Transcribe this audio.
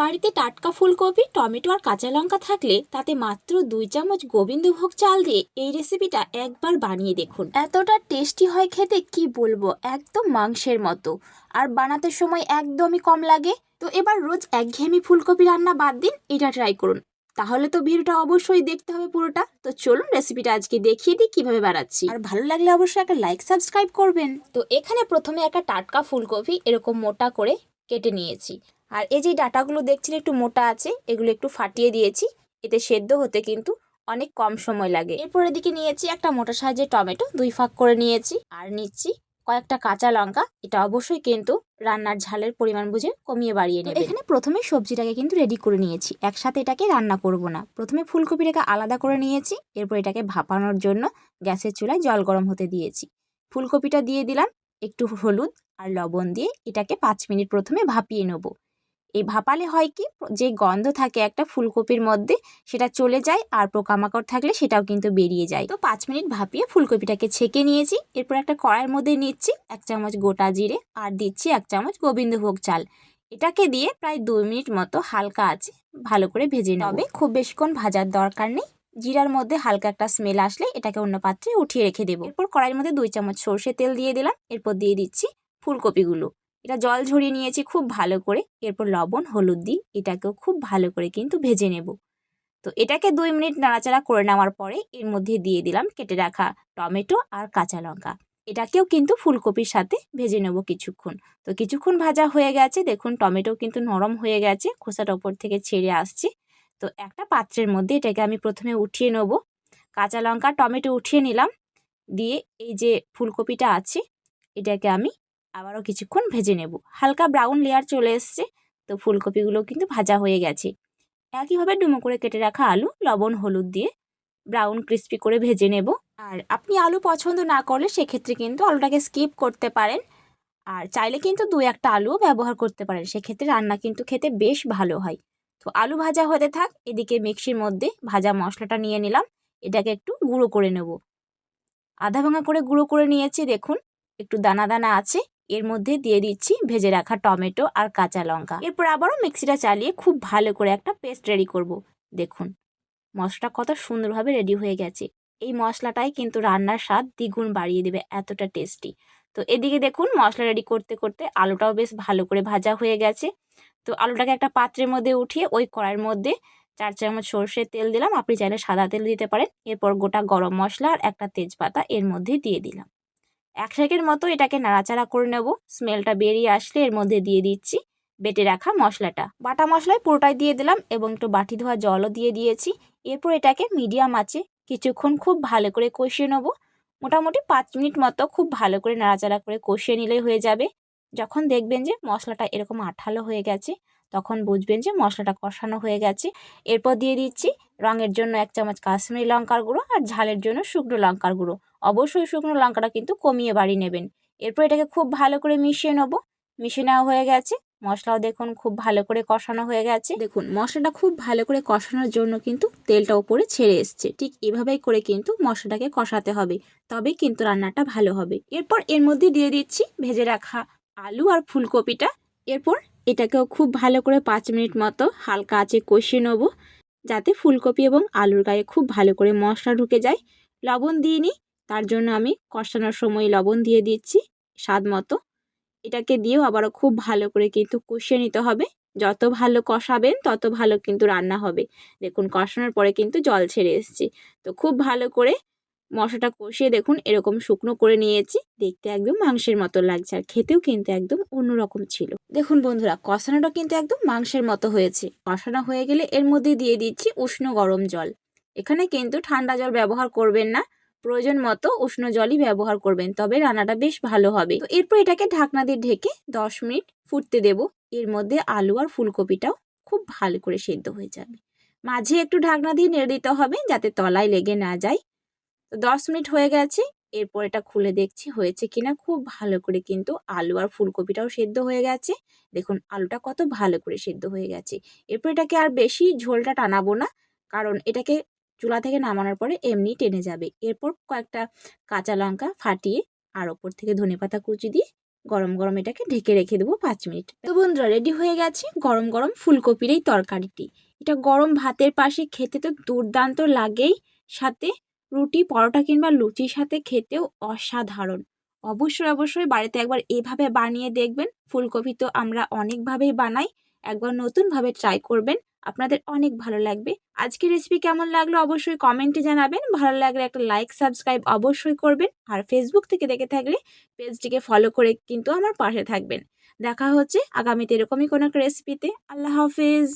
বাড়িতে টাটকা ফুলকপি, টমেটো আর কাঁচা লঙ্কা থাকলে তাতে মাত্র দুই চামচ গোবিন্দভোগ চাল দিয়ে এই রেসিপিটা একবার বানিয়ে দেখুন। এতটা টেস্টি হয় খেতে কি বলব? একদম মাংসের মতো। আর বানাতে সময় একদমই কম লাগে। তো এবার রোজ একঘেয়েমি ফুলকপি রান্না বাদ দিন, এটা ট্রাই করুন। তাহলে তো ভিডিওটা অবশ্যই দেখতে হবে পুরোটা। তো চলুন রেসিপিটা আজকে দেখিয়ে দিই কীভাবে বানাচ্ছি। আর ভালো লাগলে অবশ্যই একটা লাইক সাবস্ক্রাইব করবেন। তো এখানে প্রথমে একটা টাটকা ফুলকপি এরকম মোটা করে কেটে নিয়েছি। আর এই যে ডাটাগুলো দেখছেন একটু মোটা আছে, এগুলো একটু ফাটিয়ে দিয়েছি। এতে সেদ্ধ হতে কিন্তু অনেক কম সময় লাগে। এরপর এদিকে নিয়েছি একটা মোটা সাইজের টমেটো, দুই ফাঁক করে নিয়েছি। আর নিচ্ছি কয়েকটা কাঁচা লঙ্কা। এটা অবশ্যই কিন্তু রান্নার ঝালের পরিমাণ বুঝে কমিয়ে বাড়িয়ে নেবে এখানে প্রথমে সবজিটাকে কিন্তু রেডি করে নিয়েছি। একসাথে এটাকে রান্না করব না। প্রথমে ফুলকপিটাকে আলাদা করে নিয়েছি। এরপর এটাকে ভাপানোর জন্য গ্যাসের চুলায় জল গরম হতে দিয়েছি। ফুলকপিটা দিয়ে দিলাম একটু হলুদ আর লবণ দিয়ে। এটাকে পাঁচ মিনিট প্রথমে ভাপিয়ে নেব। এই ভাপালে হয় কি, যে গন্ধ থাকে একটা ফুলকপির মধ্যে, সেটা চলে যায় আর পোকামাকড় থাকলে সেটাও কিন্তু বেরিয়ে যায়। তো পাঁচ মিনিট ভাপিয়ে ফুলকপিটাকে ছেঁকে নিয়েছি, এরপর একটা কড়াইয়ের মধ্যে নিচ্ছি এক চামচ গোটা জিরে আর দিচ্ছি এক চামচ গোবিন্দভোগ চাল। এটাকে দিয়ে প্রায় দুই মিনিট মতো হালকা আছে ভালো করে ভেজে নেবে। খুব বেশিক্ষণ ভাজার দরকার নেই, জিরার মধ্যে হালকা একটা স্মেল আসলে এটাকে অন্য পাত্রে উঠিয়ে রেখে দেবো। এরপর কড়াইয়ের মধ্যে দুই চামচ সর্ষে তেল দিয়ে দিলাম, এরপর দিয়ে দিচ্ছি ফুলকপিগুলো। এটা জল ঝরিয়ে নিয়েছি খুব ভালো করে। এরপর লবণ, হলুদ দিই, এটাকেও খুব ভালো করে কিন্তু ভেজে নেব। তো এটাকে দুই মিনিট নাড়াচাড়া করে নেওয়ার পরে এর মধ্যে দিয়ে দিলাম কেটে রাখা টমেটো আর কাঁচা লঙ্কা। এটাকেও কিন্তু ফুলকপির সাথে ভেজে নেব কিছুক্ষণ। তো কিছুক্ষণ ভাজা হয়ে গেছে, দেখুন টমেটো কিন্তু নরম হয়ে গেছে খোসাটা ওপর থেকে ছেড়ে আসছে। তো একটা পাত্রের মধ্যে এটাকে আমি প্রথমে উঠিয়ে নেব। কাঁচা লঙ্কা, টমেটো উঠিয়ে নিলাম। দিয়ে এই যে ফুলকপিটা আছে, এটাকে আমি আবারও কিছুক্ষণ ভেজে নেব। হালকা ব্রাউন লেয়ার চলে এসছে, তো ফুলকপিগুলো কিন্তু ভাজা হয়ে গেছে। একইভাবে ডুমো করে কেটে রাখা আলু, লবণ, হলুদ দিয়ে ব্রাউন ক্রিস্পি করে ভেজে নেব। আর আপনি আলু পছন্দ না করলে সেক্ষেত্রে কিন্তু আলুটাকে স্কিপ করতে পারেন। আর চাইলে কিন্তু দু একটা আলুও ব্যবহার করতে পারেন, সেক্ষেত্রে রান্না কিন্তু খেতে বেশ ভালো হয়। তো আলু ভাজা হতে থাক, এদিকে মিক্সির মধ্যে ভাজা মশলাটা নিয়ে নিলাম, এটাকে একটু গুঁড়ো করে নেব। আধা ভাঙা করে গুঁড়ো করে নিয়েছি, দেখুন, একটু দানা দানা আছে এর মধ্যে দিয়ে দিচ্ছি ভেজে রাখা টমেটো আর কাঁচা লঙ্কা। এরপর আবারও মিক্সিটা চালিয়ে খুব ভালো করে একটা পেস্ট রেডি করব। দেখুন, মশলাটা কত সুন্দরভাবে রেডি হয়ে গেছে। এই মশলাটাই কিন্তু রান্নার স্বাদ দ্বিগুণ বাড়িয়ে দেবে, এতটা টেস্টি। তো এদিকে দেখুন, মশলা রেডি করতে করতে আলুটাও বেশ ভালো করে ভাজা হয়ে গেছে। তো আলুটাকে একটা পাত্রের মধ্যে উঠিয়ে ওই কড়াইয়ের মধ্যে চার চামচ সর্ষের তেল দিলাম। আপনি চাইলে সাদা তেল দিতে পারেন। এরপর গোটা গরম মশলা আর একটা তেজপাতা এর মধ্যে দিয়ে দিলাম। এক সেকেন্ড মতো এটাকে নাড়াচাড়া করে নেব। স্মেলটা বেরিয়ে আসলে এর মধ্যে দিয়ে দিচ্ছি বেটে রাখা মশলাটা। বাটা মশলায় পুরোটাই দিয়ে দিলাম এবং একটু বাটি ধোয়া জলও দিয়ে দিয়েছি। এরপর এটাকে মিডিয়াম আছে কিছুক্ষণ খুব ভালো করে কষিয়ে নেব। মোটামুটি পাঁচ মিনিট মতো খুব ভালো করে নাড়াচাড়া করে কষিয়ে নিলেই হয়ে যাবে। যখন দেখবেন যে মশলাটা এরকম আঠালো হয়ে গেছে, তখন বুঝবেন যে মশলাটা কষানো হয়ে গেছে। এরপর দিয়ে দিচ্ছি রঙের জন্য এক চামচ কাশ্মীরি লঙ্কার গুঁড়ো আর ঝালের জন্য শুকনো লঙ্কার গুঁড়ো। অবশ্যই শুকনো লঙ্কাটা কিন্তু কমিয়ে বাড়ি নেবেন। এরপর এটাকে খুব ভালো করে মিশিয়ে নেব। মিশিয়ে নেওয়া হয়ে গেছে। মশলাও দেখুন খুব ভালো করে কষানো হয়ে গেছে। দেখুন, মশলাটা খুব ভালো করে কষানোর জন্য কিন্তু তেলটা ওপরে ছেড়ে এসছে। ঠিক এভাবেই করে কিন্তু মশলাটাকে কষাতে হবে। তবেই কিন্তু রান্নাটা ভালো হবে। এরপর এর মধ্যে দিয়ে দিচ্ছি ভেজে রাখা আলু আর ফুলকপিটা। এরপর এটাকেও খুব ভালো করে পাঁচ মিনিট মতো হালকা আঁচে কষিয়ে নেব। যাতে ফুলকপি এবং আলুর গায়ে খুব ভালো করে মশলা ঢুকে যায়। লবণ দিয়ে নিই। তার জন্য আমি কষানোর সময় লবণ দিয়ে দিচ্ছি স্বাদ মতো। এটাকে দিয়েও আবারও খুব ভালো করে কিন্তু কষিয়ে নিতে হবে। যত ভালো কষাবেন, তত ভালো কিন্তু রান্না হবে। দেখুন, কষানোর পরে কিন্তু জল ছেড়ে এসছে। তো খুব ভালো করে মশলাটা কষিয়ে দেখুন, এরকম শুকনো করে নিয়েছি। দেখতে একদম মাংসের মতো লাগছে আর খেতেও কিন্তু একদম অন্যরকম ছিল। দেখুন বন্ধুরা, কষানোটা কিন্তু একদম মাংসের মতো হয়েছে। কষানো হয়ে গেলে এর মধ্যে দিয়ে দিচ্ছি উষ্ণ গরম জল। এখানে কিন্তু ঠান্ডা জল ব্যবহার করবেন না। প্রয়োজন মতো উষ্ণ জলই ব্যবহার করবেন, তবে রান্নাটা বেশ ভালো হবে। তো এরপর এটাকে ঢাকনা দিয়ে ঢেকে দশ মিনিট ফুটতে দেব। এর মধ্যে আলু আর ফুলকপিটাও খুব ভালো করে সেদ্ধ হয়ে যাবে। মাঝে একটু ঢাকনা দিয়ে নেড়ে দিতে হবে যাতে তলায় লেগে না যায়। তো দশ মিনিট হয়ে গেছে, এরপর এটা খুলে দেখছি হয়েছে কিনা। খুব ভালো করে কিন্তু আলু আর ফুলকপিটাও সেদ্ধ হয়ে গেছে। দেখুন, আলুটা কত ভালো করে সেদ্ধ হয়ে গেছে। এরপর এটাকে আর বেশি ঝোলটা টানাবো না, কারণ এটাকে চুলা থেকে নামানোর পরে এমনি টেনে যাবে। এরপর কয়েকটা কাঁচা লঙ্কা ফাটিয়ে আর ওপর থেকে ধনে পাতা কুচি দিয়ে গরম গরম এটাকে ঢেকে রেখে দেবো পাঁচ মিনিট। তো বন্ধুরা রেডি হয়ে গেছে গরম গরম ফুলকপির এই তরকারিটি। এটা গরম ভাতের পাশে খেতে তো দুর্দান্ত লাগেই, সাথে রুটি, পরোটা কিংবা লুচির সাথে খেতেও অসাধারণ। অবশ্যই অবশ্যই বাড়িতে একবার এভাবে বানিয়ে দেখবেন। ফুলকপি তো আমরা অনেকভাবেই বানাই, একবার নতুনভাবে ট্রাই করবেন। আপনাদের অনেক ভালো লাগবে। আজকের রেসিপি কেমন লাগল অবশ্যই কমেন্টে জানাবেন। ভালো লাগলে একটা লাইক সাবস্ক্রাইব অবশ্যই করবেন। আর ফেসবুক থেকে দেখে থাকলে পেজটিকে ফলো করে কিন্তু আমার পাশে থাকবেন। দেখা হচ্ছে আগামীতে এরকমই কোনো একটা রেসিপিতে আল্লাহ হাফেজ।